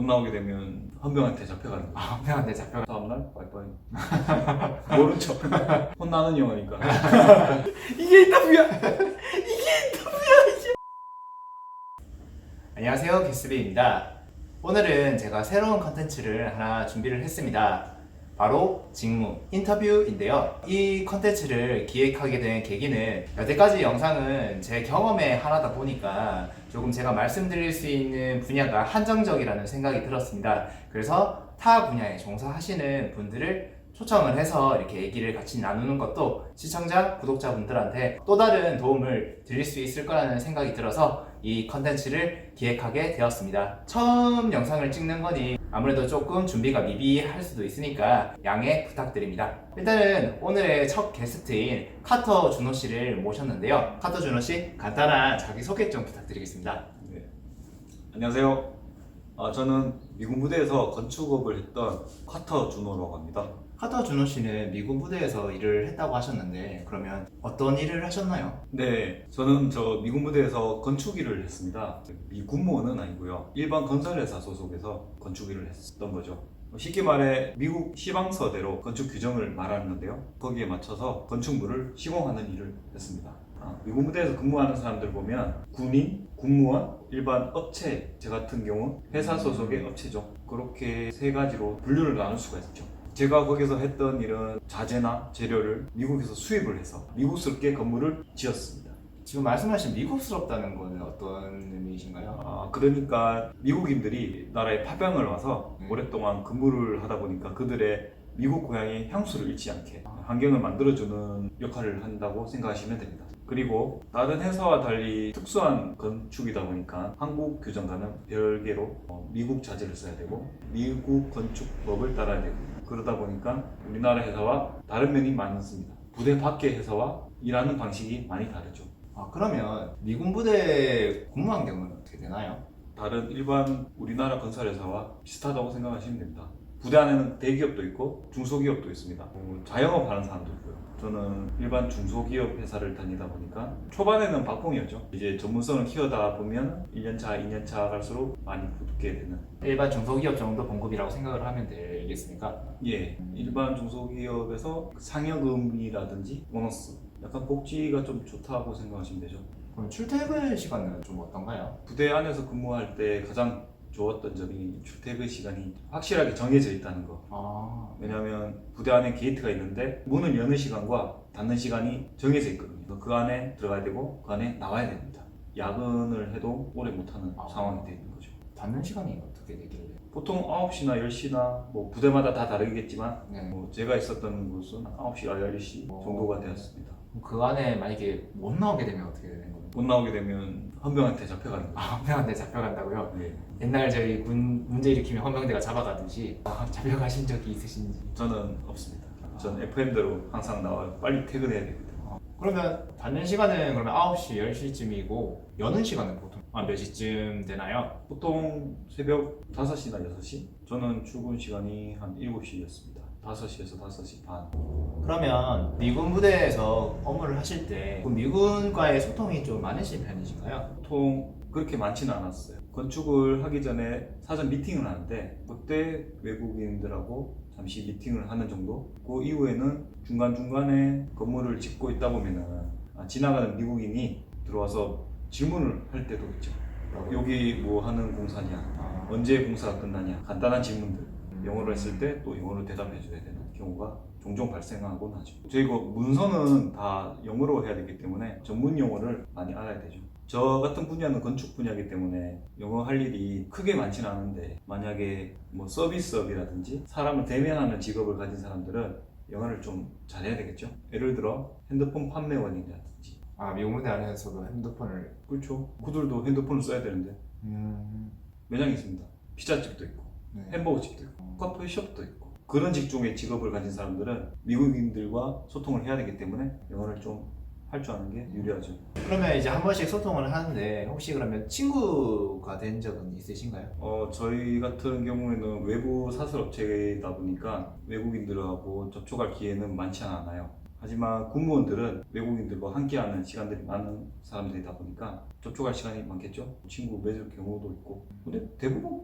못 나오게 되면 헌병한테 잡혀가는 거야. 아, 형한테 잡혀. 다음날 바이바이. 모른 척. 혼나는 영화니까. 이게 인터뷰야. 안녕하세요, 기스비입니다. 오늘은 제가 새로운 컨텐츠를 하나 준비를 했습니다. 바로 직무 인터뷰인데요. 이 컨텐츠를 기획하게 된 계기는 여태까지 영상은 제 경험에 하나다 보니까 조금 제가 말씀드릴 수 있는 분야가 한정적이라는 생각이 들었습니다. 그래서 타 분야에 종사하시는 분들을 초청을 해서 이렇게 얘기를 같이 나누는 것도 시청자, 구독자분들한테 또 다른 도움을 드릴 수 있을 거라는 생각이 들어서 이 컨텐츠를 기획하게 되었습니다. 처음 영상을 찍는 거니 아무래도 조금 준비가 미비할 수도 있으니까 양해 부탁드립니다. 일단은 오늘의 첫 게스트인 카터 준호 씨를 모셨는데요. 카터 준호 씨 간단한 자기소개 좀 부탁드리겠습니다. 네. 안녕하세요. 아, 저는 미군 부대에서 건축업을 했던 쿼터 준호라고 합니다. 카터 준호 씨는 미군 부대에서 일을 했다고 하셨는데 그러면 어떤 일을 하셨나요? 네, 저는 저 미군 부대에서 건축 일을 했습니다. 미군무원은 아니고요. 일반 건설회사 소속에서 건축 일을 했던 거죠. 쉽게 말해 미국 시방서대로 건축 규정을 말하는 건데요. 거기에 맞춰서 건축물을 시공하는 일을 했습니다. 아, 미군 부대에서 근무하는 사람들 보면 군인, 군무원, 일반 업체, 제 같은 경우 회사 소속의 업체죠. 그렇게 세 가지로 분류를 나눌 수가 있죠. 제가 거기서 했던 일은 자재나 재료를 미국에서 수입을 해서 미국스럽게 건물을 지었습니다. 지금 말씀하신 미국스럽다는 거는 어떤 의미이신가요? 아, 그러니까 미국인들이 나라에 파병을 와서 네. 오랫동안 근무를 하다 보니까 그들의 미국 고향의 향수를 잃지 않게 환경을 만들어주는 역할을 한다고 생각하시면 됩니다. 그리고 다른 회사와 달리 특수한 건축이다 보니까 한국 규정과는 별개로 어, 미국 자재를 써야 되고 미국 건축법을 따라야 되고 그러다 보니까 우리나라 회사와 다른 면이 많습니다. 부대 밖의 회사와 일하는 방식이 많이 다르죠. 아 그러면 미군 부대 근무 환경은 어떻게 되나요? 다른 일반 우리나라 건설회사와 비슷하다고 생각하시면 됩니다. 부대 안에는 대기업도 있고 중소기업도 있습니다. 어, 자영업 하는 사람도 있고요. 저는 일반 중소기업 회사를 다니다 보니까 초반에는 박봉이었죠. 이제 전문성을 키워다 보면 1년차, 2년차 갈수록 많이 붙게 되는. 일반 중소기업 정도 봉급이라고 생각을 하면 되겠습니까? 예, 일반 중소기업에서 상여금이라든지 보너스, 약간 복지가 좀 좋다고 생각하시면 되죠. 그럼 출퇴근 시간은 좀 어떤가요? 부대 안에서 근무할 때 가장 좋았던 점이 출퇴근 시간이 확실하게 정해져 있다는 거. 아 왜냐하면 부대 안에 게이트가 있는데 문을 여는 시간과 닫는 시간이 정해져 있거든요. 그 안에 들어가야 되고 그 안에 나와야 됩니다. 야근을 해도 오래 못하는 아. 상황이 되어 있는 거죠. 닫는 시간이 어떻게 되길래? 보통 9시나 10시나 뭐 부대마다 다 다르겠지만 네. 뭐 제가 있었던 곳은 9시나 10시 어. 정도가 되었습니다. 그 안에 만약에 못 나오게 되면 어떻게 되는 거예요? 못 나오게 되면 헌병한테 잡혀가는 거죠. 아 헌병한테 잡혀간다고요? 네. 옛날 저희 군 문제 일으키면 헌병대가 잡아가듯이 아, 잡혀가신 적이 있으신지 저는 없습니다. 저는 FM대로 항상 나와요. 빨리 퇴근해야 되거든요. 어, 그러면 닫는 시간은 그러면 9시, 10시쯤이고 여는 시간은 보통 아, 몇 시쯤 되나요? 보통 새벽 5시나 6시? 저는 출근 시간이 한 7시였습니다. 5시에서 5시 반. 그러면 미군 부대에서 업무를 하실 때그 미군과의 소통이 좀 많으신 편이신가요? 보통 그렇게 많지는 않았어요. 건축을 하기 전에 사전 미팅을 하는데 그때 외국인들하고 잠시 미팅을 하는 정도. 그 이후에는 중간 중간에 건물을 짓고 있다 보면은 아, 지나가는 미국인이 들어와서 질문을 할 때도 있죠. 여기 뭐 하는 공사냐? 아, 언제 공사가 끝나냐? 간단한 질문들. 영어로 했을 때 또 영어로 대답해 줘야 되는 경우가 종종 발생하곤 하죠. 저희가 문서는 다 영어로 해야 되기 때문에 전문 용어를 많이 알아야 되죠. 저 같은 분야는 건축 분야이기 때문에 영어 할 일이 크게 많지는 않은데 만약에 뭐 서비스업이라든지 사람을 대면하는 직업을 가진 사람들은 영어를 좀 잘해야 되겠죠. 예를 들어 핸드폰 판매원이라든지 아 부대 안에서도 핸드폰을 그렇죠. 그들도 핸드폰을 써야 되는데 음, 매장이 있습니다. 피자집도 있고 네. 햄버거 집도 있고 커피숍도 있고 그런 직종의 직업을 가진 사람들은 미국인들과 소통을 해야 되기 때문에 영어를 좀 할 줄 아는 게 유리하죠. 그러면 이제 한 번씩 소통을 하는데 혹시 그러면 친구가 된 적은 있으신가요? 어, 저희 같은 경우에는 외부 사설업체이다 보니까 외국인들하고 접촉할 기회는 많지 않아요. 하지만 군무원들은 외국인들과 함께하는 시간들이 많은 사람들이다 보니까 접촉할 시간이 많겠죠. 친구 맺을 경우도 있고. 근데 대부분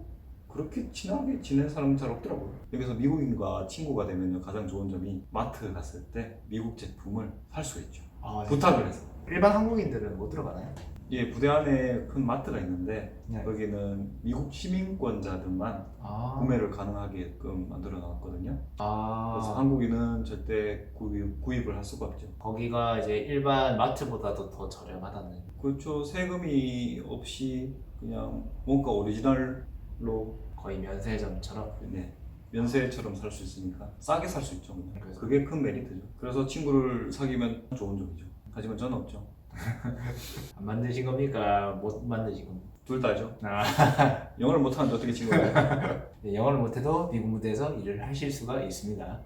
그렇게 친하게 지낸 사람은 잘 없더라고요. 여기서 미국인과 친구가 되면 가장 좋은 점이 마트 갔을 때 미국 제품을 살 수 있죠. 아, 부탁을 해서. 일반 한국인들은 못 들어가나요? 예, 부대 안에 큰 마트가 있는데 네. 여기는 미국 시민권자들만 아, 구매를 가능하게끔 만들어 놨거든요. 아, 그래서 한국인은 절대 구입, 구입을 할 수가 없죠. 거기가 이제 일반 마트보다도 더 저렴하다는. 그렇죠. 세금이 없이 그냥 뭔가 오리지널 로 거의 면세점처럼. 네, 면세처럼 살 수 있으니까 싸게 살 수 있죠. 그냥. 그래서- 그게 큰 메리트죠. 그래서 친구를 사귀면 좋은 점이죠. 하지만 저는 없죠. 안 만드신 겁니까? 못 만드신 겁니까? 둘 다죠. 아, 영어를 못하는데 어떻게 친구를 네, 영어를 못해도 미국 무대에서 일을 하실 수가 있습니다.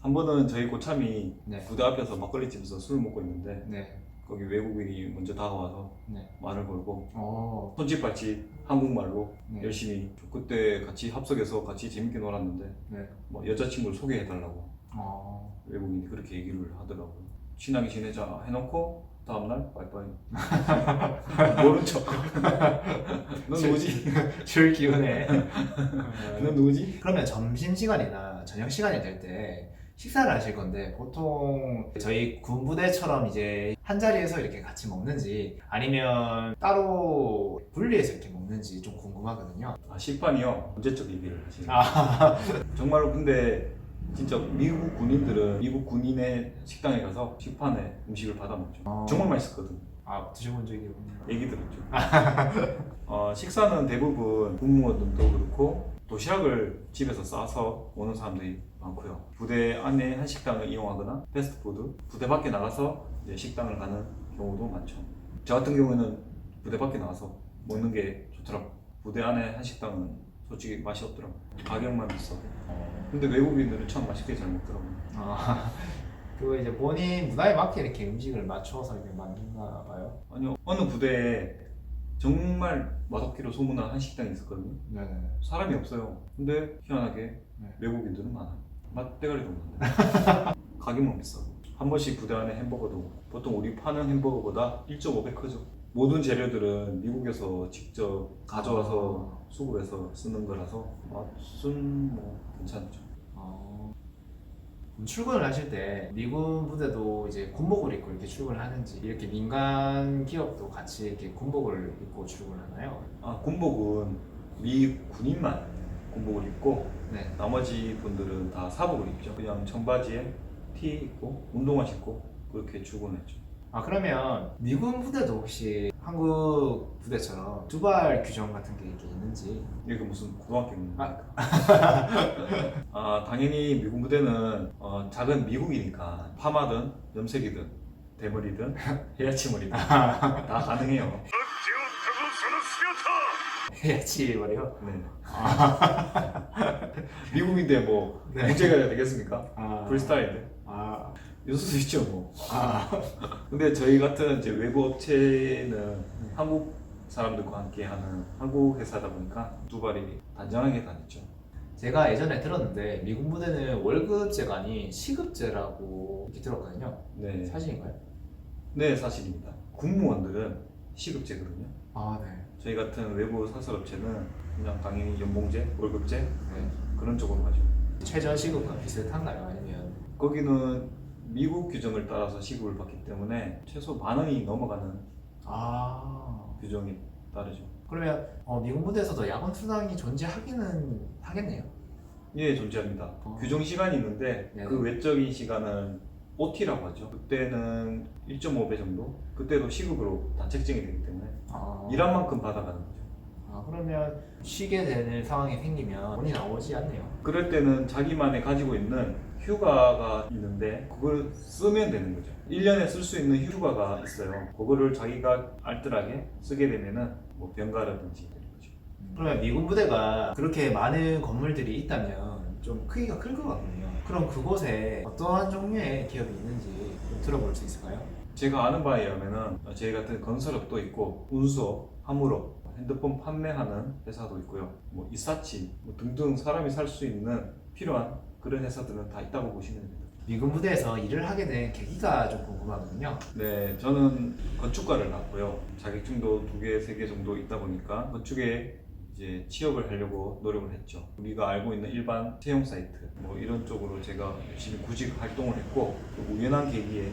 한 번은 저희 고참이 네. 부대 앞에서 막걸리 집에서 술을 먹고 있는데 네. 거기 외국인이 먼저 다가와서 네. 말을 걸고 어, 손짓 발짓 한국말로 네. 열심히 그때 같이 합석해서 같이 재밌게 놀았는데 네. 뭐 여자친구를 소개해달라고 어, 외국인이 그렇게 얘기를 하더라고요 친하게 지내자 해놓고 다음날 빠이빠이 모른 척넌 누구지? 줄 기운에. 넌 누구지? 그러면 점심 시간이나 저녁 시간이 될 때 식사를 하실 건데 보통 저희 군부대처럼 이제 한 자리에서 이렇게 같이 먹는지 아니면 따로 분리해서 이렇게 먹는지 좀 궁금하거든요. 아 식판이요 언제적 얘기를 하시는 아, 정말로 근데 진짜 미국 군인들은 미국 군인의 식당에 가서 식판에 음식을 받아 먹죠 어. 정말 맛있었거든 아 드셔본 적이 없네요. 얘기 들었죠 어, 식사는 대부분 군무원들도 그렇고 도시락을 집에서 싸서 오는 사람들이 많고요. 부대 안에 한 식당을 이용하거나 패스트푸드 부대 밖에 나가서 이제 식당을 가는 경우도 많죠. 저 같은 경우에는 부대 밖에 나가서 먹는 게 좋더라고. 부대 안에 한 식당은 솔직히 맛이 없더라고. 가격만 비싸고. 근데 외국인들은 참 맛있게 잘 먹더라고요 아, 그거 이제 본인 문화에 맞게 이렇게 음식을 맞춰서 이렇게 만드나 봐요. 아니요. 어느 부대에 정말 맛없기로 소문난 한 식당이 있었거든요 네네. 사람이 없어요. 근데 희한하게 네. 외국인들은 많아요. 맛대가리도 없는데 가격만 비싸고 한 번씩 부대 안에 햄버거도 보통 우리 파는 햄버거보다 1.5배 크죠. 모든 재료들은 미국에서 직접 가져와서 수급해서 쓰는 거라서 맛은 뭐 괜찮죠. 어, 그럼 출근을 하실 때 미군 부대도 이제 군복을 입고 이렇게 출근을 하는지 이렇게 민간 기업도 같이 이렇게 군복을 입고 출근하나요? 아 군복은 미 군인만 군복을 입고 네. 나머지 분들은 다 사복을 입죠. 그냥 청바지에 티 입고 운동화 신고 그렇게 출근했죠. 아 그러면 미군 부대도 혹시 한국 부대처럼 두발 규정 같은 게 있는지 이게 무슨 고등학교 있는 아. 아, 당연히 미군 부대는 어, 작은 미국이니까 파마든 염색이든 대머리든 헤어치머리든 다 가능해요. 해야지 말이요. 네. 미국인데 뭐 네. 문제가 되겠습니까? 아, 프리스타일인데 아, 있을 수 있죠 뭐. 아, 근데 저희 같은 이제 외부 업체는 한국 사람들과 함께 하는 한국 회사다 보니까 두 발이 단정하게 다녔죠. 제가 예전에 들었는데 미군 부대는 월급제가 아닌 시급제라고 이렇게 들었거든요. 네. 사실인가요? 네 사실입니다. 군무원들은 시급제거든요. 아 네. 저희 같은 외부 사설업체는 그냥 당연히 연봉제, 월급제 네. 그런 쪽으로 가죠. 최저 시급과 비슷한가요? 아니면 거기는 미국 규정을 따라서 시급을 받기 때문에 최소 만 원이 넘어가는 아 규정이 따르죠. 그러면 어, 미군 부대에서도 야간 수당이 존재하기는 하겠네요. 예, 존재합니다. 어. 규정 시간이 있는데 네. 그 외적인 시간은 OT라고 하죠. 그때는 1.5배 정도? 그때도 시급으로 다 책정이 되기 때문에 아, 일한 만큼 받아가는 거죠. 아 그러면 쉬게 되는 상황이 생기면 돈이 나오지 않네요. 그럴 때는 자기만의 가지고 있는 휴가가 있는데 그걸 쓰면 되는 거죠. 1년에 쓸 수 있는 휴가가 있어요. 그거를 자기가 알뜰하게 쓰게 되면은 뭐 병가라든지 되는 거죠. 그러면 미군 부대가 그렇게 많은 건물들이 있다면 좀 크기가 클 것 같거든요. 그럼 그곳에 어떠한 종류의 기업이 있는지 좀 들어볼 수 있을까요? 제가 아는 바에 의하면은 저희 같은 건설업도 있고 운수업, 화물업, 핸드폰 판매하는 회사도 있고요. 뭐 이사치 뭐 등등 사람이 살 수 있는 필요한 그런 회사들은 다 있다고 보시면 됩니다. 미군 부대에서 일을 하게 된 계기가 좀 궁금하거든요. 네, 저는 건축가를 나왔고요. 자격증도 두 개, 세 개 정도 있다 보니까 건축에 이제 취업을 하려고 노력을 했죠. 우리가 알고 있는 일반 채용 사이트 뭐 이런 쪽으로 제가 열심히 구직 활동을 했고 또 우연한 계기에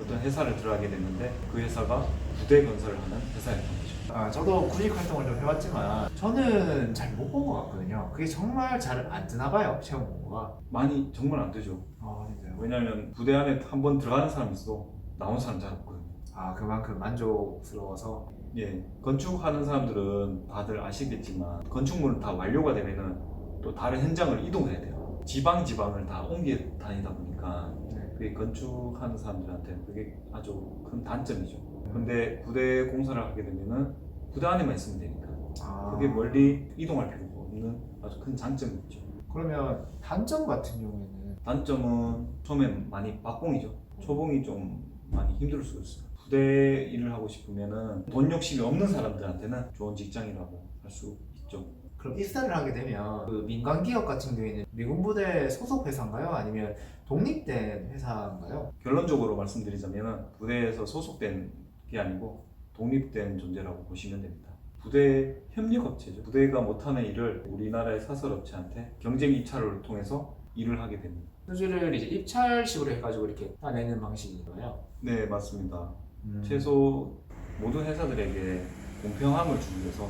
어떤 회사를 들어가게 됐는데 그 회사가 부대 건설을 하는 회사였던. 아, 저도 구직 활동을 좀 해봤지만 저는 잘 못 본 것 같거든요. 그게 정말 잘안 뜨나 봐요, 채용 공고가. 많이 정말 안 되죠. 아, 진짜요? 왜냐하면 부대 안에 한 번 들어가는 사람이 있어도 나온 사람 잘 없거든요. 아, 그만큼 만족스러워서. 예, 건축하는 사람들은 다들 아시겠지만 건축물은 다 완료가 되면은 또 다른 현장을 이동해야 돼요. 지방 지방을 다 옮겨 다니다 보니까 네. 그게 건축하는 사람들한테 그게 아주 큰 단점이죠. 근데 부대 공사를 하게 되면은 부대 안에만 있으면 되니까 아, 그게 멀리 이동할 필요가 없는 아주 큰 장점이 있죠. 그러면 단점 같은 경우에는 단점은 처음엔 많이 박봉이죠. 초봉이 좀 많이 힘들 수 있어요. 부대 일을 하고 싶으면은 돈 욕심이 없는 사람들한테는 좋은 직장이라고 할 수 있죠. 그럼 입사를 하게 되면 그 민간 기업 같은 경우에는 미군 부대 소속 회사인가요? 아니면 독립된 회사인가요? 결론적으로 말씀드리자면은 부대에서 소속된 게 아니고 독립된 존재라고 보시면 됩니다. 부대 협력업체죠. 부대가 못하는 일을 우리나라의 사설업체한테 경쟁 입찰을 통해서 일을 하게 됩니다. 수주를 이제 입찰식으로 해가지고 이렇게 따내는 방식인가요? 네, 맞습니다. 음. 최소 모든 회사들에게 공평함을 주기 위해서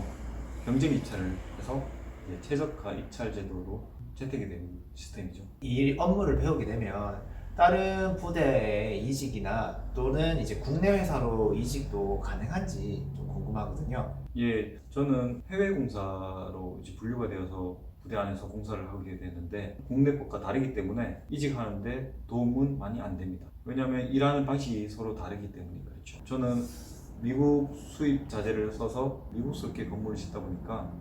경쟁 입찰을 해서 이제 최저가 입찰 제도로 채택이 되는 시스템이죠. 이 업무를 배우게 되면 다른 부대의 이직이나 또는 이제 국내 회사로 이직도 가능한지 좀 궁금하거든요. 예, 저는 해외 공사로 이제 분류가 되어서 부대 안에서 공사를 하게 되는데 국내법과 다르기 때문에 이직하는데 도움은 많이 안 됩니다. 왜냐하면 일하는 방식이 서로 다르기 때문에 그렇죠. 저는 미국 수입 자재를 써서 미국스럽게 건물을 짓다 보니까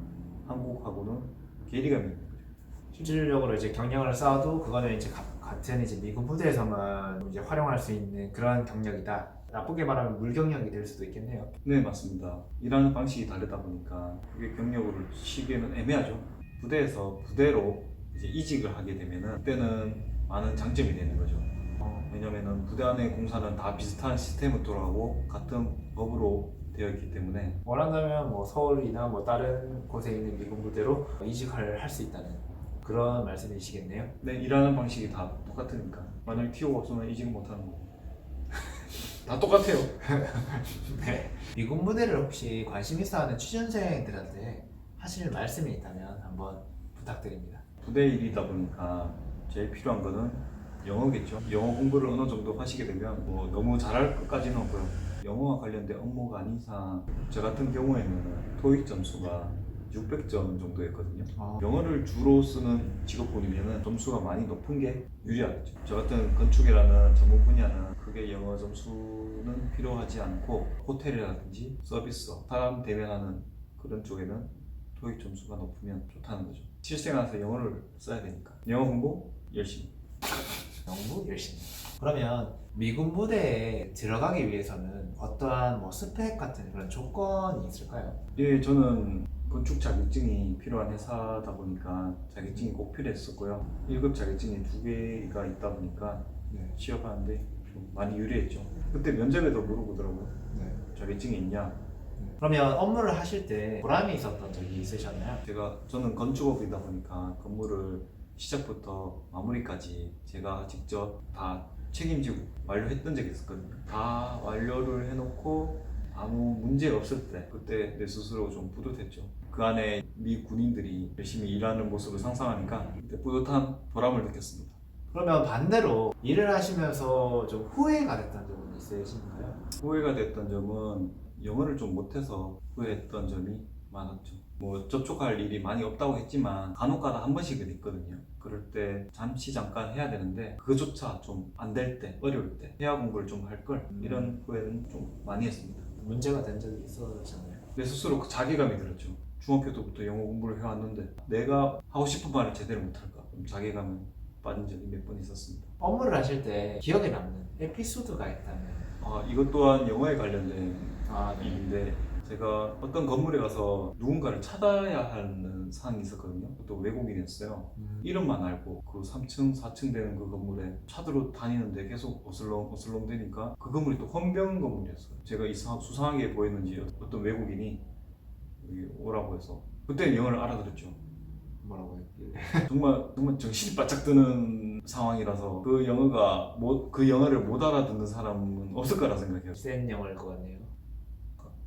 한국하고는 괴리감이 있는 거죠. 실질적으로 이제 경력을 쌓아도 그거는 이제 가- 같은 이제 미군 부대에서만 이제 활용할 수 있는 그런 경력이다. 나쁘게 말하면 물경력이 될 수도 있겠네요. 네, 맞습니다. 일하는 방식이 다르다 보니까 그게 경력으로 치기에는 애매하죠. 부대에서 부대로 이제 이직을 하게 되면은 그때는 많은 장점이 되는 거죠. 어, 왜냐면은 부대 안의 공사는 다 비슷한 시스템을 돌아가고 같은 법으로 되어 있기 때문에 원한다면 뭐 서울이나 뭐 다른 곳에 있는 미군 부대로 이직을 할 수 있다는 그런 말씀이시겠네요. 네, 일하는 방식이 다 똑같으니까 만약 티오가 없으면 이직 못하는 거. 다 똑같아요. 네. 미군 부대를 혹시 관심 있어하는 취준생들한테 하실 말씀이 있다면 한번 부탁드립니다. 부대 일이다 보니까 제일 필요한 거는 영어겠죠. 영어 공부를 어느 정도 하시게 되면 뭐 너무 잘할 것까지는 없고요. 영어와 관련된 업무가 아닌 이상 저 같은 경우에는 토익 점수가 600점 정도였거든요. 아, 영어를 주로 쓰는 직업군이면 점수가 많이 높은 게 유리하겠죠. 저 같은 건축이라는 전문 분야는 그게 영어 점수는 필요하지 않고 호텔이라든지 서비스업, 사람 대면하는 그런 쪽에는 토익 점수가 높으면 좋다는 거죠. 실생활에서 영어를 써야 되니까 영어 공부 열심히. 너무 열심히. 그러면 미군 부대에 들어가기 위해서는 어떠한 뭐 스펙 같은 그런 조건이 있을까요? 예, 저는 건축 자격증이 필요한 회사다 보니까 자격증이 꼭 필요했었고요. 1급 자격증이 두 개가 있다 보니까 네. 취업하는데 좀 많이 유리했죠. 그때 면접에도 물어보더라고요. 네. 자격증이 있냐? 그러면 업무를 하실 때 보람이 있었던 적이 있으셨나요? 제가 저는 건축업이다 보니까 건물을 시작부터 마무리까지 제가 직접 다 책임지고 완료했던 적이 있었거든요. 다 완료를 해놓고 아무 문제 없을 때 그때 내 스스로 좀 뿌듯했죠. 그 안에 미 군인들이 열심히 일하는 모습을 상상하니까 뿌듯한 보람을 느꼈습니다. 그러면 반대로 일을 하시면서 좀 후회가 됐던 적은 있으신가요? 후회가 됐던 점은 영어를 좀 못해서 후회했던 점이 많았죠. 뭐 접촉할 일이 많이 없다고 했지만 간혹가다 한 번씩은 있거든요. 그럴 때 잠시 잠깐 해야 되는데 그거조차 좀 안 될 때, 어려울 때 해야 공부를 좀 할 걸 이런 후회는 좀 많이 했습니다. 문제가 된 적이 있으셨나요? 내 스스로 그 자괴감이 들었죠. 중학교 때부터 영어 공부를 해왔는데 내가 하고 싶은 말을 제대로 못할까? 좀 자괴감에 빠진 적이 몇 번 있었습니다. 업무를 하실 때 기억에 남는 에피소드가 있다면 아, 이것 또한 영어에 관련된 아, 일인데 제가 어떤 건물에 가서 누군가를 찾아야 하는 상황이 있었거든요. 또 외국인이었어요. 음, 이름만 알고 그 3층, 4층 되는 그 건물에 차들로 다니는데 계속 어슬렁 어슬렁 되니까 그 건물이 또 헌병 건물이었어요. 제가 이상 수상하게 보였는지 어떤 외국인이 여기 오라고 해서 그때 영어를 알아들었죠. 뭐라고요? 정말 정말 정신이 바짝 드는 상황이라서 그 영어가 뭐, 그 영어를 못 알아듣는 사람은 없을 거라 생각해요. 센 영어일 것 같네요.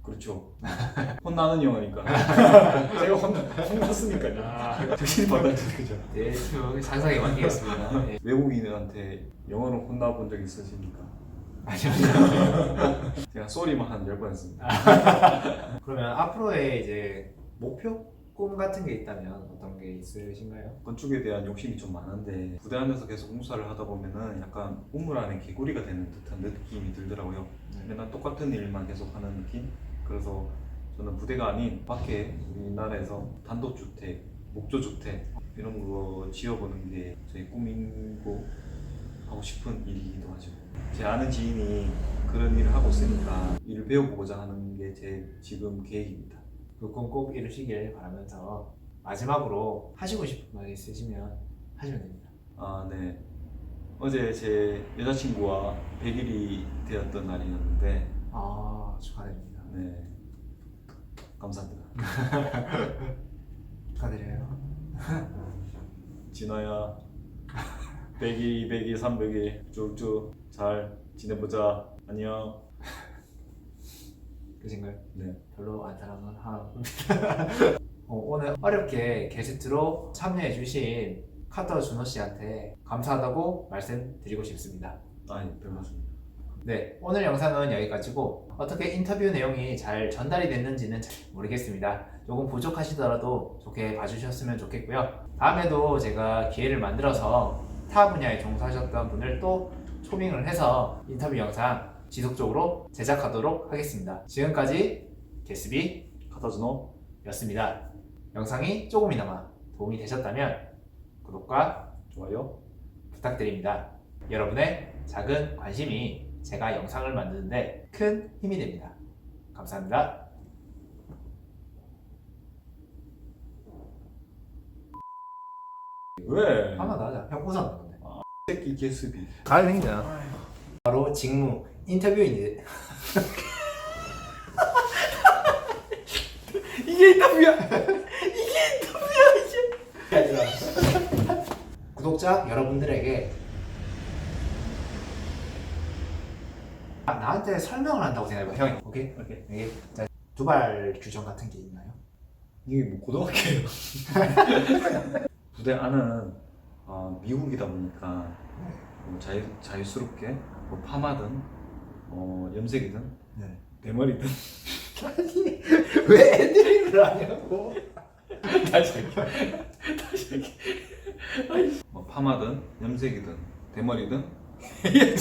그렇죠. 혼나는 영어니까. 제가 혼나, 혼났으니까요. 아, 정신이 바짝 드죠. 대충 상상에 맡기겠습니다. 네. 외국인한테 영어로 혼나본 적 있으십니까? 아니요. 제가 쏘리만 한 10번 했습니다. 그러면 앞으로의 이제 목표? 꿈 같은 게 있다면 어떤 게 있으신가요? 건축에 대한 욕심이 좀 많은데 부대 안에서 계속 공사를 하다 보면은 약간 우물 안에 개구리가 되는 듯한 느낌이 들더라고요. 맨날 똑같은 일만 계속 하는 느낌? 그래서 저는 부대가 아닌 밖에 우리나라에서 단독주택, 목조주택 이런 거 지어보는 게 저희 꿈이고 하고 싶은 일이기도 하죠. 제 아는 지인이 그런 일을 하고 있으니까 일을 배워보고자 하는 게 제 지금 계획입니다. 그 꿈 꼭 이루시길 바라면서 마지막으로 하시고 싶은 말 있으시면 하시면 됩니다. 아, 네. 어제 제 여자친구와 100일이 되었던 날이었는데, 아 축하드립니다. 네. 감사합니다. 축하드려요. 진아야, 100일, 200일, 300일 쭉쭉 잘 지내보자. 안녕. 그신가요? 네. 별로 안 사랑을 하고 어, 오늘 어렵게 게스트로 참여해 주신 카터 준호 씨한테 감사하다고 말씀드리고 싶습니다. 아니, 별 말씀입니다. 네, 오늘 영상은 여기까지고 어떻게 인터뷰 내용이 잘 전달이 됐는지는 잘 모르겠습니다. 조금 부족하시더라도 좋게 봐주셨으면 좋겠고요. 다음에도 제가 기회를 만들어서 타 분야에 종사하셨던 분을 또 초빙을 해서 인터뷰 영상 지속적으로 제작하도록 하겠습니다. 지금까지 게스비 카타즈노 였습니다. 영상이 조금이나마 도움이 되셨다면 구독과 좋아요. 부탁드립니다. 여러분의 작은 관심이 제가 영상을 만드는데 큰 힘이 됩니다. 감사합니다. 왜? 더 하자. 형 건데. 새끼 개수비. 가능이다. 바로 직무 인터뷰인데 이게 인터뷰야. 이게 인터뷰야 이게. 구독자 여러분들에게 아, 나한테 설명을 한다고 생각해봐 형이 오케이 오케이. 이게 자, 두발 규정 같은 게 있나요? 이게 뭐 고등학교예요. 부대 안은 어, 미국이다 보니까 뭐 자유, 자유스럽게 뭐 파마든 어, 염색이든 네. 대머리든. 왜 애드립을 하냐고. 다시 할게 다시 할게 뭐 파마든 염색이든 대머리든. 이게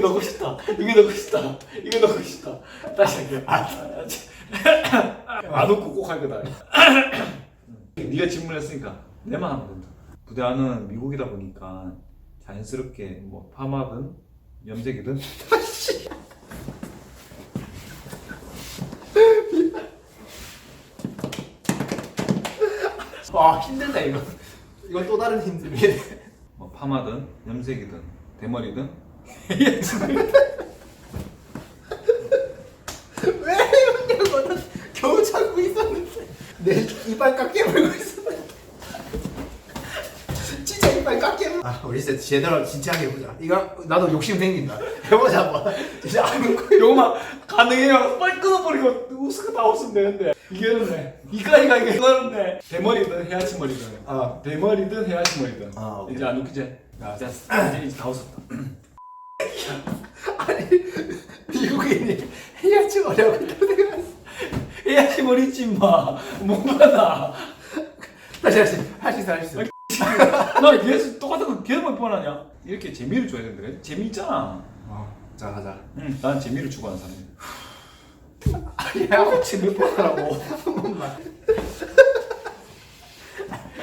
넣고 싶다. 이게 넣고 싶다. 이게 넣고 싶다. 다시 할게 안 웃고 꼭 할 거다 네가 질문했으니까 내만 하면 된다 부대 안은 미국이다 보니까 자연스럽게 뭐 파마든 염색이든 와 힘들다 이거. 이건 또 다른 힘듦이. 뭐 파마든 염색이든 대머리든 왜 이러냐고 나 겨우 참고 있었는데 내 이빨 깎게 물고 있었는데 진짜 이빨 깎게 물. 아 우리 진짜 제대로 진지하게 해보자. 이거 나도 욕심 생긴다. 해보자 한번. 진짜 안 웃고. 요거만 가능해요 빨리 끊어버리고 웃으고 다 웃으면 되는데 이게는데 이까지가 이게 그러는데 대머리든 헤아치 머리든 아. 대머리든 헤아치 머리든 아, 오케이. 이제 안 웃기지? 야 이제, 이제, 다 웃었다 아니 미국인이 어려고 생각했어. 헤아치 머리 있지 마 뭐가 나 다시 다시 할수 있어 할수 있어. 나 계속 똑같은 거 계속 몇번 하냐 이렇게 재미를 줘야 되는데 재미 있잖아 어, 자 가자. 응, 난 재미를 추구하는 사람이야 아니야 혹시 몇번 하라고 한 번만.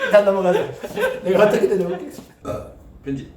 일단 넘어가자. 내가 어떻게든 해볼게. 편집